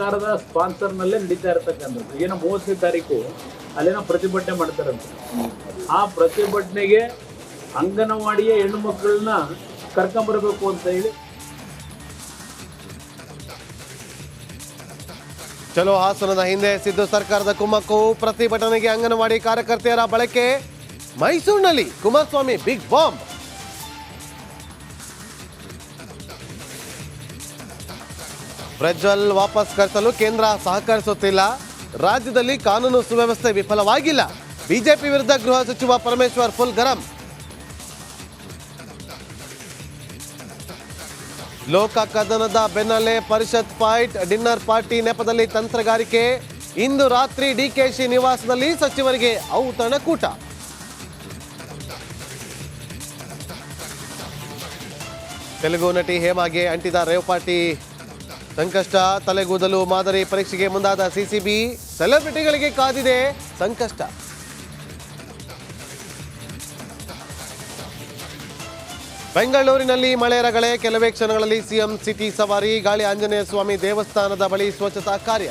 ಸರ್ಕಾರದ ಸ್ಪಾನ್ಸರ್ನಲ್ಲೇ ನಡೀತಾ ಇರತಕ್ಕಂಥದ್ದು. ಏನೋ ಮೂವತ್ತನೇ ತಾರೀಕು ಅಲ್ಲೇನೋ ಪ್ರತಿಭಟನೆ ಮಾಡ್ತಾರಂತೆ. ಆ ಪ್ರತಿಭಟನೆಗೆ ಅಂಗನವಾಡಿಯ ಹೆಣ್ಣು ಮಕ್ಕಳನ್ನ ಕರ್ಕೊಂಬರಬೇಕು ಅಂತ ಹೇಳಿ. ಚಲೋ ಹಾಸನದ ಹಿಂದೆ ಸಿದ್ದು ಸರ್ಕಾರದ ಕುಮ್ಮಕ್ಕು ಪ್ರತಿಭಟನೆಗೆ ಅಂಗನವಾಡಿ ಕಾರ್ಯಕರ್ತೆಯರ ಬಳಕೆ ಮೈಸೂರಿನಲ್ಲಿ. ಕುಮಾರಸ್ವಾಮಿ ಬಿಗ್ ಬಾಂಬ್ ಪ್ರಜ್ವಲ್ ವಾಪಸ್ ಕರೆಸಲು ಕೇಂದ್ರ ಸಹಕರಿಸುತ್ತಿಲ್ಲ. ರಾಜ್ಯದಲ್ಲಿ ಕಾನೂನು ಸುವ್ಯವಸ್ಥೆ ವಿಫಲವಾಗಿಲ್ಲ. ಬಿಜೆಪಿ ವಿರುದ್ಧ ಗೃಹ ಸಚಿವ ಪರಮೇಶ್ವರ್ ಫುಲ್ ಗರಂ. ಲೋಕ ಕದನದ ಬೆನ್ನಲ್ಲೇ ಪರಿಷತ್ ಫೈಟ್, ಡಿನ್ನರ್ ಪಾರ್ಟಿ ನೆಪದಲ್ಲಿ ತಂತ್ರಗಾರಿಕೆ. ಇಂದು ರಾತ್ರಿ ಡಿಕೆಶಿ ನಿವಾಸದಲ್ಲಿ ಸಚಿವರಿಗೆ ಔತಣಕೂಟ ತೆಲುಗು ನಟಿ ಹೇಮಾಗೆ ಅಂಟಿದ ರೇವ್ ಪಾರ್ಟಿ ಸಂಕಷ್ಟ, ತಲೆಗೂದಲು, ಮಾದರಿ ಪರೀಕ್ಷೆಗೆ ಮುಂದಾದ ಸಿಸಿಬಿ ಸೆಲೆಬ್ರಿಟಿಗಳಿಗೆ ಕಾದಿದೆ ಸಂಕಷ್ಟ. ಬೆಂಗಳೂರಿನಲ್ಲಿ ಮಳೆ ರಗಳೆ, ಕೆಲವೇ ಕ್ಷಣಗಳಲ್ಲಿ ಸಿಎಂ ಸಿಟಿ ಸವಾರಿ, ಗಾಳಿ ಆಂಜನೇಯ ಸ್ವಾಮಿ ದೇವಸ್ಥಾನದ ಬಳಿ ಸ್ವಚ್ಛತಾ ಕಾರ್ಯ.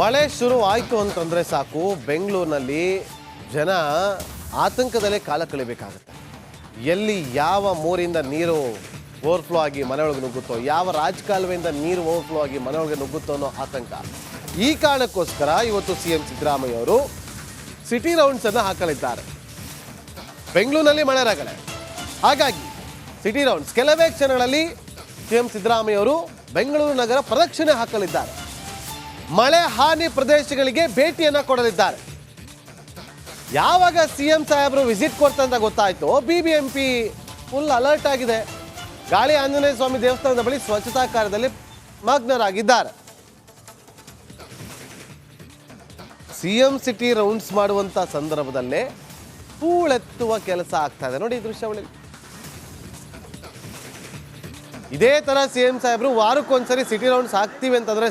ಮಳೆ ಶುರು ಆಯಿತು ಅಂತಂದರೆ ಸಾಕು. ಬೆಂಗಳೂರಿನಲ್ಲಿ ಜನ ಆತಂಕದಲ್ಲೇ ಕಾಲ ಕಳಿಬೇಕಾಗುತ್ತೆ. ಎಲ್ಲಿ ಯಾವ ಮೋರಿಂದ ನೀರು ಓವರ್ಫ್ಲೋ ಆಗಿ ಮನೆಯೊಳಗೆ ನುಗ್ಗುತ್ತೋ, ಯಾವ ರಾಜಕಾಲುವೆಯಿಂದ ನೀರು ಓವರ್ಫ್ಲೋ ಆಗಿ ಮನೆಯೊಳಗೆ ನುಗ್ಗುತ್ತೋ ಅನ್ನೋ ಆತಂಕ. ಈ ಕಾರಣಕ್ಕೋಸ್ಕರ ಇವತ್ತು ಸಿ ಎಂ ಸಿದ್ದರಾಮಯ್ಯ ಅವರು ಸಿಟಿ ರೌಂಡ್ಸ್ ಅನ್ನು ಹಾಕಲಿದ್ದಾರೆ. ಬೆಂಗಳೂರಿನಲ್ಲಿ ಮಳೆ ರಗಳೆ ಹಾಗಾಗಿ ಸಿಟಿ ರೌಂಡ್ಸ್ ಕೆಲವೇ ಕ್ಷಣಗಳಲ್ಲಿ ಸಿಎಂ ಸಿದ್ದರಾಮಯ್ಯ ಅವರು ಬೆಂಗಳೂರು ನಗರ ಪ್ರದಕ್ಷಿಣೆ ಹಾಕಲಿದ್ದಾರೆ. ಮಳೆ ಹಾನಿ ಪ್ರದೇಶಗಳಿಗೆ ಭೇಟಿಯನ್ನು ಕೊಡಲಿದ್ದಾರೆ. ಯಾವಾಗ ಸಿಎಂ ಸಾಹೇಬರು ವಿಸಿಟ್ ಕೊಡ್ತಂತ ಗೊತ್ತಾಯ್ತು. ಬಿಬಿಎಂಪಿ ಫುಲ್ ಅಲರ್ಟ್ ಆಗಿದೆ. ಗಾಳಿ ಆಂಜನೇಯ ಸ್ವಾಮಿ ದೇವಸ್ಥಾನದ ಬಳಿ ಸ್ವಚ್ಛತಾ ಕಾರ್ಯದಲ್ಲಿ ಮಗ್ನರಾಗಿದ್ದಾರೆ. ಸಿಎಂ ಸಿಟಿ ರೌಂಡ್ಸ್ ಮಾಡುವಂತ ಸಂದರ್ಭದಲ್ಲೇ ಹೂಳೆತ್ತುವ ಕೆಲಸ ಆಗ್ತಾ ಇದೆ. ನೋಡಿ ಈ ದೃಶ್ಯಾವಳಿ ಇದೇ ತರ ಸಿಎಂ ಸಾಹೇಬರು ವಾರಕ್ಕೊಂದ್ಸರಿ ಸಿಟಿ ರೌಂಡ್ಸ್ ಆಗ್ತೀವಿ ಅಂತಂದ್ರೆ